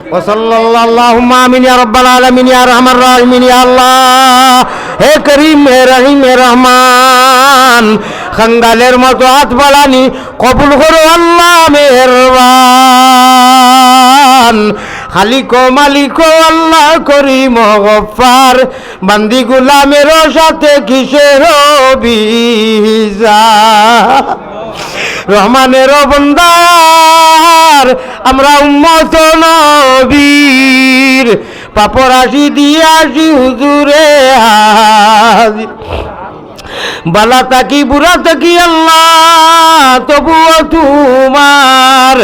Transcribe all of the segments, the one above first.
وصلى الله اللهم آمين يا رب العالمين يا ارحم الراحمين يا الله হে করিম হে রহিম হে রহমান খঙ্গালের মতো হাত বাড়ানি কবুল করো আল্লাহ মেহরবান খালিক মালিক আল্লাহ করিম গফার বান্দি গুলামের সাথে কিসের বিজা রহমানের বন্দার আমরা উম্মত নবীর। পাপরাশি দিয়ে আসি হুজুরে হাজির। বালা তাকি, বুড়া তাকি আল্লাহ, তবুও তোমার।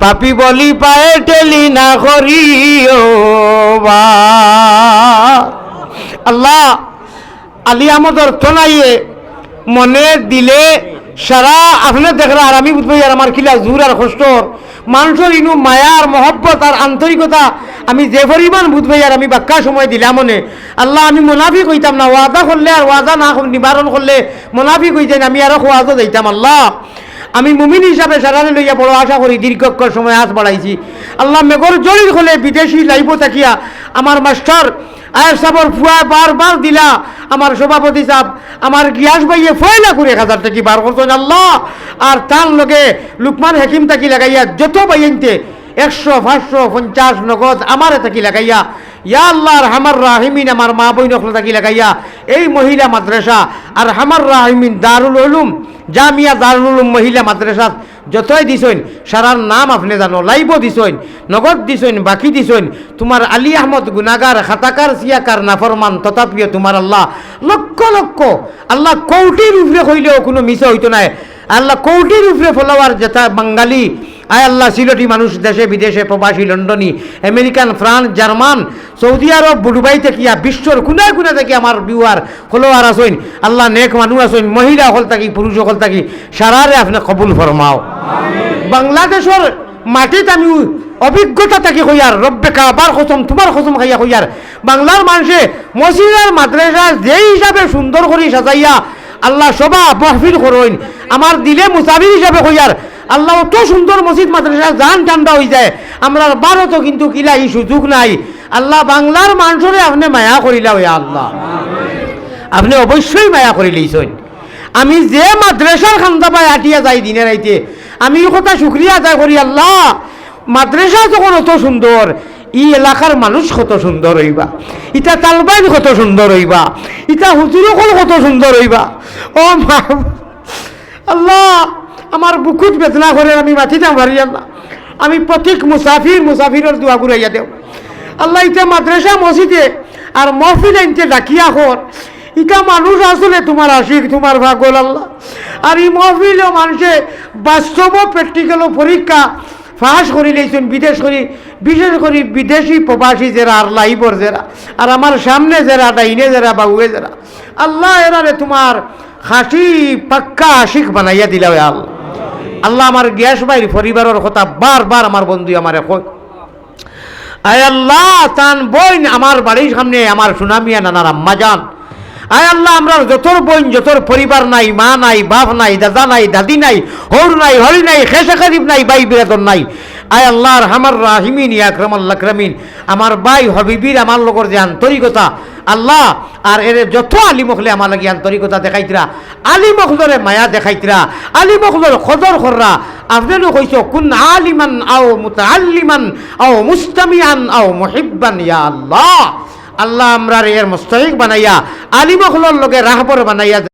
পাপি বলি পায়ে টেলি না করি আল্লাহ, আলী আমদর তনাইয়ে মনে, দিলে সারা আপনি দেখরা আর আমি বুঝব আর আমার কিলা জোর আর কষ্টর। মানুষের ইনু মায়ার মহব্বত আর আন্তরিকতা আমি যে পরিমাণ বুঝব আর আমি বাক্কা সময় দিলাম মনে আল্লাহ, আমি মুনাফি কইতাম না। ওয়াদা করলে আর ওয়াদা না নিবারণ করলে মুনাফি কইতেন আমি আরও ওয়াদা দিতাম, আল্লাহ। আমি মুমিন হিসাবে সারারে লইয়া বড় আশা করি, দীর্ঘক্ষণ সময় হাত বাড়াইছি। আল্লাহ মেঘর জড়ির হলে বিদেশি লাইব তাকিয়া আমার মাস্টার আয়ের সাবর ফুয়া বারবার দিলা। আমার সভাপতি সাহেব, আমার গিয়াস ভাইয়ে ফয়লা করে এক হাজার টাকি বার করছেন আল্লাহ। আর তার লোকে লুকমান হাকিম তাকি লাগাইয়া যত বাইনতে একশো, পাঁচশো, পঞ্চাশ নগদ আমারে তাকি লাগাইয়া, ইয়া আল্লাহ আর হামার রাহিমিন আমার মা বই নকল তাকি লাগাইয়া, এই মহিলা মাদ্রাসা আর হামার রাহিমিন দারুল উলুম জামিয়া দারুল মহিলা মাদ্রাসা যতই দিছইন, সারার নাম আপনি জানো, লাইব দিছইন, নগদ দিছইন, বাকি দিছইন। তোমার আলী আহমদ গুনাগার খাতাকার সিয়াকার নাফরমান তথাপিও তোমার আল্লাহ লক্ষ লক্ষ, আল্লাহ কৌটির উপরে হইলেও কোনো মিস হইতো নাই। আল্লাহ কৌটির উপরে ফলোয়ার যেটা বাঙালি আয় আল্লাহ, সিলটি মানুষ দেশে, বিদেশে প্রবাসী, লন্ডনী, American, France, German, Saudi Arab বুডুবাই থেকিয়া বিশ্বর কোনায় কোনা থেকে আমার বিওয়ার ফলোয়ার আসইন আল্লাহ নেক মানুষ আসইন মহিলা হল থাকি, পুরুষ হল থাকি, সারারে আপনি কবুল ফরমাও। বাংলাদেশের মাটিত আমি অভিজ্ঞতা থাকি হইয়ার রব্বে কাবার কসম, তোমার কসম খাইয়া হইয়ার বাংলার মানুষে মসজিদের মাদ্রাসা যে হিসাবে সুন্দর করে সাজাইয়া আল্লাহ সবা মহফিল করইন আমার দিলে মুসাফির হিসাবে হইয়ার আল্লাহ অত সুন্দর মসজিদ, মাদ্রাসা, জান ঠান্ডা হয়ে যায়। আমরা ভারতও কিন্তু কিলা এই সুযোগ নাই। আল্লাহ বাংলার মানুষরে আপনি মায়া করিলা হইয়া আল্লাহ। আপনি অবশ্যই মায়া করে লইছেন। আমি যে মাদ্রাসার খান্দা পাই আটিয়া যাই দিনে রাইতে আমি এই কথা শুক্রিয়া আদায় করি আল্লাহ। মাদ্রাসা যখন অত সুন্দর, ই এলাকার মানুষ কত সুন্দর হইবা। ইটা তালবাইন কত সুন্দর হইবা। ইটা হুজুরকল কত সুন্দর হইবা। ও মা, আল্লাহ। আমার বুকুত বেদনা করে আমি মাথিতাম পারি আল্লাহ। আমি প্রতীক মুসাফির মুসাফিরের দোয়া ঘুরাইয়া দেও। আল্লাহ ইটা মাদ্রাসা মসজিদে আর মহফিল আনতে ডাকিয়া হর ইটা মানুষ আসলে তোমার আশিক তোমার ভাগল আল্লাহ। আর এই মহফিলও মানুষে বাস্তব প্র্যাকটিক্যাল পরীক্ষা ফাঁস করি লইছেন বিদেশ করি বিশেষ করে বিদেশি প্রবাসী যারা আর লাইবর যারা আর আমার সামনে যারা ডাইনে যারা বাউয়ে যারা আল্লাহ এরারে তোমার হাসি পাক্কা আশিক বানাইয়া দিলা আল্লাহ। আল্লাহ আমার গ্যাস বাইর, পরিবারের কথা বারবার আমার বন্ধু আমার এখন আয় আল্লাহ, তান বইন আমার বাড়ির সামনে, আমার সুনামিয়া নানার আম্মা যান। আয় আল্লাহ, আমরা যতর বইন যতর পরিবার নাই, মা নাই, বাপ নাই, দাদা নাই, দাদি নাই, হর নাই, হরি নাই, খেসা খারিফ নাই বাই বিরাদন নাই। আয় আল্লাহর হামার রাহিমিন ইয়াকরাম আল্লাহ ক্রামিন আমার বাই হবিবির, আমার লগর যে আন্তরিকতা, আল্লাহ, আর এর যত আলী মখলে আমার লাগে আন্তরিকতা দেখাইতরা আলী মখলরে মায়া দেখাইতরা আলী মখলর খদর খররা আপনারও কইছ, কুন আলিমান আও মুতাআল্লিমান আও মুস্তামিয়ান আও মুহিব্বান ইয়া আল্লাহ। আল্লাহ আমরা এর মোস্তাহিক বানাইয়া আলিমখলর লগে রাহবর বানাইয়া